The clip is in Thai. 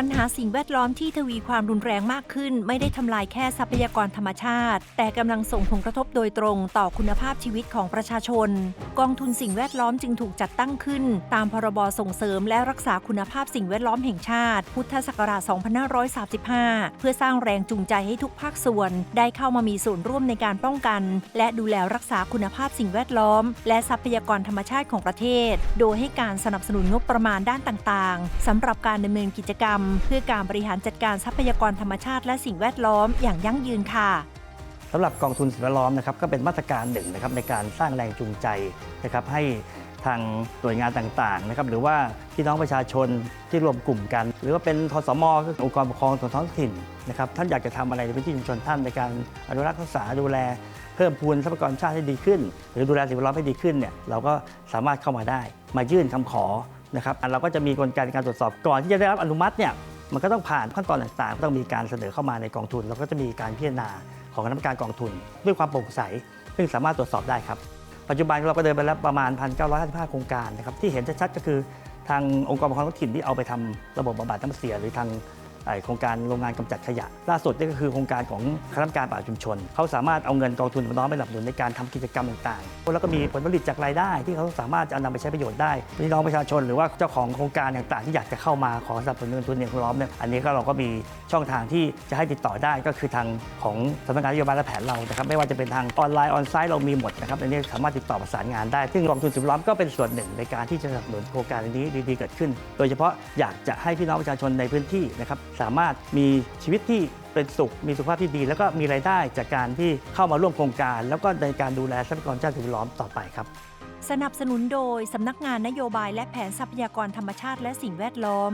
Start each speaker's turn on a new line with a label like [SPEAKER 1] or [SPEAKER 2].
[SPEAKER 1] ปัญหาสิ่งแวดล้อมที่ทวีความรุนแรงมากขึ้น ไม่ได้ทำลายแค่ทรัพยากรธรรมชาติ แต่กำลังส่งผลกระทบโดยตรงต่อคุณภาพชีวิตของประชาชน กองทุนสิ่งแวดล้อมจึงถูกจัดตั้งขึ้น ตามพรบส่งเสริมและรักษาคุณภาพสิ่งแวดล้อมแห่งชาติ พุทธศักราช 2535 เพื่อสร้างแรงจูงใจให้ทุกภาคส่วน ได้เข้ามามีส่วนร่วมในการป้องกัน และดูแลรักษาคุณภาพสิ่งแวดล้อม และทรัพยากรธรรมชาติของประเทศ โดยให้การสนับสนุนงบประมาณด้านต่างๆสำหรับการดำเนินกิจกรรมเพื่อการบริหารจัดการทรัพยากรธรรมชาติและสิ่งแวดล้อมอย่างยั่งยืนค่ะ
[SPEAKER 2] สำหรับกองทุนสิ่งแวดล้อมนะครับก็เป็นมาตรการหนึ่งนะครับในการสร้างแรงจูงใจนะครับให้ทางหน่วยงานต่างๆนะครับหรือว่าพี่น้องประชาชนที่รวมกลุ่มกัน หรือว่าเป็นทสมก็คือองค์กรปกครองส่วนท้องถิ่นนะครับท่านอยากจะทำอะไรในพื้นที่ชุมชนท่านในการอนุรักษ์รักษาดูแลเพิ่มพูนทรัพยากรชาติให้ดีขึ้น หรือดูแลสิ่งแวดล้อมให้ดีขึ้นเนี่ยเราก็สามารถเข้ามาได้ มายื่นคำขอ นะครับเราก็จะมีกลไกในการตรวจสอบก่อนที่จะได้รับอนุมัติเนี่ยมันก็ต้องผ่านขั้นตอนต่างๆ ต้องมีการเสนอเข้ามาในกองทุน แล้วก็จะมีการพิจารณาของคณะกรรมการกองทุน ด้วยความโปร่งใส ซึ่งสามารถตรวจสอบได้ครับ ปัจจุบันเราก็เดินไปแล้วประมาณ 1,955 โครงการนะครับที่เห็นชัดๆก็คือทางองค์กรปกครองท้องถิ่นที่เอาไปทำระบบบำบัดน้ำเสีย หรือทาง โครงการโรงงานกำจัดขยะ ล่าสุดนี่ก็คือโครงการของคณะกรรมการป่าชุมชน เขาสามารถเอาเงินกองทุนน้องไปสนับสนุนในการทำกิจกรรมต่างๆ แล้วก็มีผลผลิตจากรายได้ ที่เขาสามารถจะเอานำไปใช้ประโยชน์ได้พี่น้องประชาชนหรือว่าเจ้าของโครงการต่างๆ ที่อยากจะเข้ามาขอสนับสนุนเงินทุนเนี่ยคุณล้อมเนี่ยอันนี้ก็เราก็มีช่องทางที่จะให้ติดต่อได้ก็คือทางของสำนักงานนโยบายและแผนเรานะครับไม่ว่าจะเป็นทางออนไลน์ออนไซต์เรามีหมดนะครับอันนี้สามารถติดต่อประสานงานได้ ซึ่งกองทุนสิ่งล้อมก็เป็นส่วนหนึ่งในการที่จะสนับสนุนโครงการนี้ดีๆเกิดขึ้น โดยเฉพาะอยากจะให้พี่น้องประชาชนในพื้นที่นะครับสามารถมีชีวิตที่เป็นสุข มีสุขภาพที่ดี แล้วก็มีรายได้จากการที่เข้ามาร่วมโครงการ แล้วก็ในการดูแลทรัพยากรชาติสิ่งแวดล้อมต่อไปครับ
[SPEAKER 1] สนับสนุนโดยสำนักงานนโยบายและแผนทรัพยากรธรรมชาติและสิ่งแวดล้อม